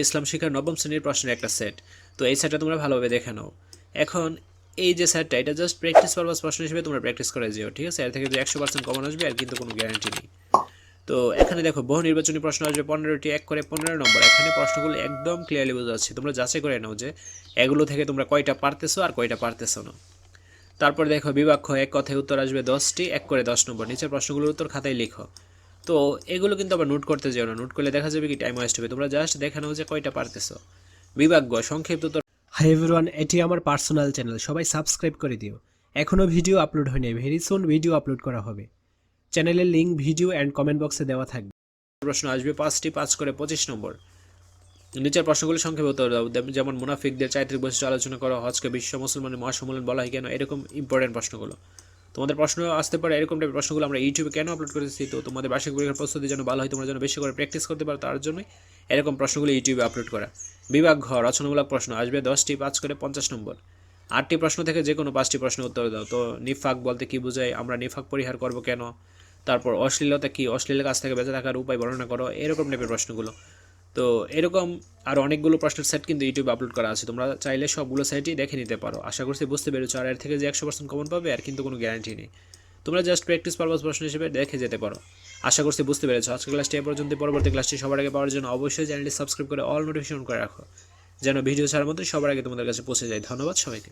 ইসলাম শিক্ষার নবম শ্রেণির প্রশ্নের একটা সেট তো এই সেটটা তোমরা ভালোভাবে দেখে নাও। এখন এই যে সেটটা এটা জাস্ট প্র্যাকটিস পারপাস প্রশ্ন হিসেবে তোমরা প্র্যাকটিস করে যেও, ঠিক আছে? এর থেকে যে একশো পার্সেন্ট কমন আসবে আর কিন্তু কোনো গ্যারান্টি নেই। তো এখানে দেখো, বহু নির্বাচনী প্রশ্ন আসবে, পনেরোটি, এক করে পনেরো নম্বর। এখানে প্রশ্নগুলো একদম ক্লিয়ারলি বোঝা যাচ্ছে। তোমরা যাচাই করে নাও যে এগুলো থেকে তোমরা কয়টা পারতেছো আর কয়টা পারতেছো না। তারপর দেখো বিবাক্ষ এক কথায় উত্তর আসবে দশটি, এক করে দশ নম্বর। নিচের প্রশ্নগুলোর উত্তর খাতায় লিখো। তো এগুলো কিন্তু আবার নোট করতে যেও না। নোট করলে দেখা যাবে কি টাইম ওয়েস্ট হবে। তোমরা জাস্ট দেখানো যে কয়টা পারতেছো। বিভাগ্য সংক্ষিপ্ত উত্তর হাই এভরিওয়ান এটি আমার পার্সোনাল চ্যানেল সবাই সাবস্ক্রাইব করে দিও। এখনও ভিডিও আপলোড হয়নি। ভেরি সুন ভিডিও আপলোড করা হবে। চ্যানেলের লিঙ্ক ভিডিও অ্যান্ড কমেন্ট বক্সে দেওয়া থাকবে। প্রশ্ন আসবে পাঁচটি পাঁচ করে পঁচিশ নম্বর। নিচের প্রশ্নগুলো সংক্ষেপে উত্তর দাও। যেমন মুনাফিকদের চারিত্রিক বৈশিষ্ট্য আলোচনা করো। হজকে বিশ্ব মুসলমানের মহাসম্মেলন বলা হয় কেন? এরকম ইম্পর্টেন্ট প্রশ্নগুলো। তোমাদের প্রশ্ন আসতে পারে, এরকম টাইপের প্রশ্নগুলো আমরা ইউটিউবে কেন আপলোড করেছি? তো তোমাদের বার্ষিক পরীক্ষার প্রস্তুতি যেন ভালো হয়, তোমরা যেন বেশি করে প্র্যাকটিস করতে পারো, তার জন্যই এরকম প্রশ্নগুলো ইউটিউবে আপলোড করা। বিভাগ, ঘ, রচনামূলক প্রশ্ন, আসবে দশটি পাঁচ করে পঞ্চাশ নম্বর। আটটি প্রশ্ন থেকে যে কোনো পাঁচটি প্রশ্নের উত্তর দাও। তো নিফাক বলতে কি বোঝায়? আমরা নিফাক পরিহার করব কেন? তারপর অশ্লীলতা কি? অশ্লীল কাছ থেকে বেঁচে থাকার উপায় বর্ণনা করো, এরকম টাইপের প্রশ্নগুলো। তো এরকম আর অনেকগুলো প্রশ্নের সেট কিন্তু ইউটিউবে আপলোড করা আছে। তোমরা চাইলে সবগুলো সেটই দেখে নিতে পারো। আশা করছি বুঝতে পেরেছ। আর এর থেকে যে একশো পার্সেন্ট কমন পাবে আর কিন্তু কোনো গ্যারান্টি নেই। তোমরা জাস্ট প্র্যাকটিস পারপাস প্রশ্ন হিসেবে দেখে যেতে পারো। আশা করছি বুঝতে পেরেছ। আজকে ক্লাসটি এ পর্যন্ত পরবর্তী ক্লাসটি সবার আগে পাওয়ার জন্য অবশ্যই চ্যানেলটি সাবস্ক্রাইব করে অল নোটিফিকেশন করে রাখো। যেন ভিডিও ছাড়ার মধ্যে সবার আগে তোমাদের কাছে পৌঁছে যায়। ধন্যবাদ সবাইকে।